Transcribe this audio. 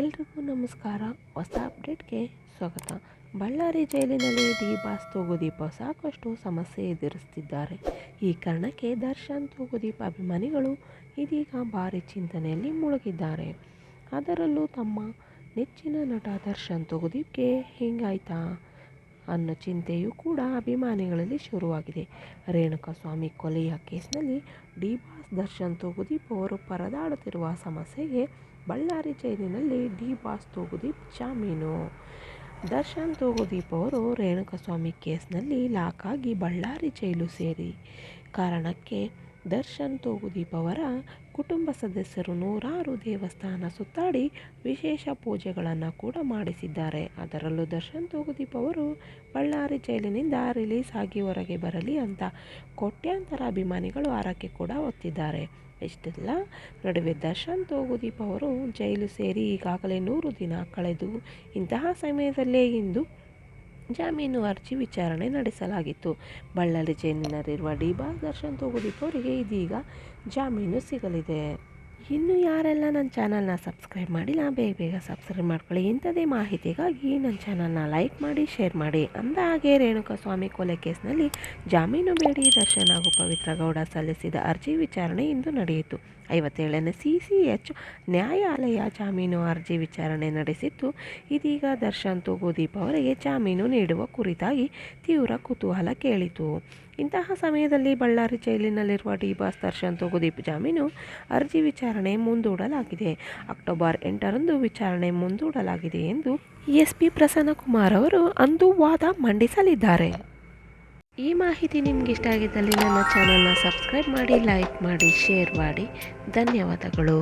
ಎಲ್ರಿಗೂ ನಮಸ್ಕಾರ. ಹೊಸ ಅಪ್ಡೇಟ್ಗೆ ಸ್ವಾಗತ. ಬಳ್ಳಾರಿ ಜೈಲಿನಲ್ಲಿ ಡಿ ಬಾಸ್ ತೂಗುದೀಪ ಸಾಕಷ್ಟು ಸಮಸ್ಯೆ ಎದುರಿಸ್ತಿದ್ದಾರೆ. ಈ ಕಾರಣಕ್ಕೆ ದರ್ಶನ್ ತೂಗುದೀಪ್ ಅಭಿಮಾನಿಗಳು ಇದೀಗ ಭಾರಿ ಚಿಂತನೆಯಲ್ಲಿ ಮುಳುಗಿದ್ದಾರೆ. ಅದರಲ್ಲೂ ತಮ್ಮ ನೆಚ್ಚಿನ ನಟ ದರ್ಶನ್ ತೂಗುದೀಪ್ಗೆ ಹಿಂಗಾಯ್ತಾ ಅನ್ನೋ ಚಿಂತೆಯೂ ಕೂಡ ಅಭಿಮಾನಿಗಳಲ್ಲಿ ಶುರುವಾಗಿದೆ. ರೇಣುಕಾಸ್ವಾಮಿ ಕೊಲೆಯ ಕೇಸ್ನಲ್ಲಿ ಡಿ ಬಾಸ್ ದರ್ಶನ್ ತೂಗುದೀಪ್ ಅವರು ಪರದಾಡುತ್ತಿರುವ ಸಮಸ್ಯೆಗೆ ಬಳ್ಳಾರಿ ಜೈಲಿನಲ್ಲಿ ಡಿ ಬಾಸ್ ತೂಗುದೀಪ್ ಜಾಮೀನು ದರ್ಶನ್ ತೂಗುದೀಪ್ ಅವರು ರೇಣುಕಸ್ವಾಮಿ ಕೇಸ್ನಲ್ಲಿ ಲಾಕ್ ಆಗಿ ಬಳ್ಳಾರಿ ಜೈಲು ಸೇರಿ. ಕಾರಣಕ್ಕೆ ದರ್ಶನ್ ತೂಗುದೀಪ್ ಕುಟುಂಬ ಸದಸ್ಯರು ನೂರಾರು ದೇವಸ್ಥಾನ ಸುತ್ತಾಡಿ ವಿಶೇಷ ಪೂಜೆಗಳನ್ನು ಕೂಡ ಮಾಡಿಸಿದ್ದಾರೆ. ಅದರಲ್ಲೂ ದರ್ಶನ್ ತೂಗುದೀಪ್ ಅವರು ಬಳ್ಳಾರಿ ಜೈಲಿನಿಂದ ರಿಲೀಸ್ ಆಗಿ ಹೊರಗೆ ಬರಲಿ ಅಂತ ಕೋಟ್ಯಾಂತರ ಅಭಿಮಾನಿಗಳು ಆರಕ್ಕೆ ಕೂಡ ಒತ್ತಿದ್ದಾರೆ. ಇಷ್ಟೆಲ್ಲ. ನಡುವೆ ದರ್ಶನ್ ತೋಗುದೀಪ್ ಅವರು ಜೈಲು ಸೇರಿ ಈಗಾಗಲೇ ನೂರು ದಿನ ಕಳೆದು ಇಂತಹ ಸಮಯದಲ್ಲೇ ಇಂದು ಜಾಮೀನು ಅರ್ಜಿ ವಿಚಾರಣೆ ನಡೆಸಲಾಗಿತ್ತು. ಬಳ್ಳಾರಿ ಜೈಲಿನಲ್ಲಿರುವ ಡಿ ಬಾಸ್ ದರ್ಶನ್ ತೂಗುದೀಪ್ ಅವರಿಗೆ ಇದೀಗ ಜಾಮೀನು ಸಿಗಲಿದೆ. ಇನ್ನು ಯಾರೆಲ್ಲ ನನ್ನ ಚಾನಲ್ನ ಸಬ್ಸ್ಕ್ರೈಬ್ ಮಾಡಿಲ್ಲ, ಬೇಗ ಬೇಗ ಸಬ್ಸ್ಕ್ರೈಬ್ ಮಾಡ್ಕೊಳ್ಳಿ. ಇಂಥದೇ ಮಾಹಿತಿಗಾಗಿ ನನ್ನ ಚಾನಲ್ನ ಲೈಕ್ ಮಾಡಿ, ಶೇರ್ ಮಾಡಿ. ಅಂದ ಹಾಗೆ ರೇಣುಕಾ ಸ್ವಾಮಿ ಕೊಲೆ ಕೇಸ್ನಲ್ಲಿ ಜಾಮೀನು ಬೇಡಿ ದರ್ಶನ್ ಹಾಗೂ ಪವಿತ್ರ ಗೌಡ ಸಲ್ಲಿಸಿದ ಅರ್ಜಿ ವಿಚಾರಣೆ ಇಂದು ನಡೆಯಿತು. ಐವತ್ತೇಳನೇ ಸಿ ಸಿ ಎಚ್ ನ್ಯಾಯಾಲಯ ಜಾಮೀನು ಅರ್ಜಿ ವಿಚಾರಣೆ ನಡೆಸಿತ್ತು. ಇದೀಗ ದರ್ಶನ್ ತೂಗುದೀಪ್ ಅವರಿಗೆ ಜಾಮೀನು ನೀಡುವ ಕುರಿತಾಗಿ ತೀವ್ರ ಕುತೂಹಲ ಕೇಳಿತು. ಇಂತಹ ಸಮಯದಲ್ಲಿ ಬಳ್ಳಾರಿ ಜೈಲಿನಲ್ಲಿರುವ ಡಿ ಬಾಸ್ ದರ್ಶನ್ ತೂಗುದೀಪ್ ಜಾಮೀನು ಅರ್ಜಿ ವಿಚಾರಣೆ ಮುಂದೂಡಲಾಗಿದೆ. ಅಕ್ಟೋಬರ್ ಎಂಟರಂದು ವಿಚಾರಣೆ ಮುಂದೂಡಲಾಗಿದೆ ಎಂದು ಎಸ್ಪಿ ಪ್ರಸನ್ನ ಪ್ರಸನ್ನಕುಮಾರ್ ಅವರು ಅಂದು ವಾದ ಮಂಡಿಸಲಿದ್ದಾರೆ. ಈ ಮಾಹಿತಿ ನಿಮ್ಗೆ ಇಷ್ಟ ಆಗಿದ್ದಲ್ಲಿ ನನ್ನ ಚಾನಲ್ನ ಸಬ್ಸ್ಕ್ರೈಬ್ ಮಾಡಿ, ಲೈಕ್ ಮಾಡಿ, ಶೇರ್ ಮಾಡಿ. ಧನ್ಯವಾದಗಳು.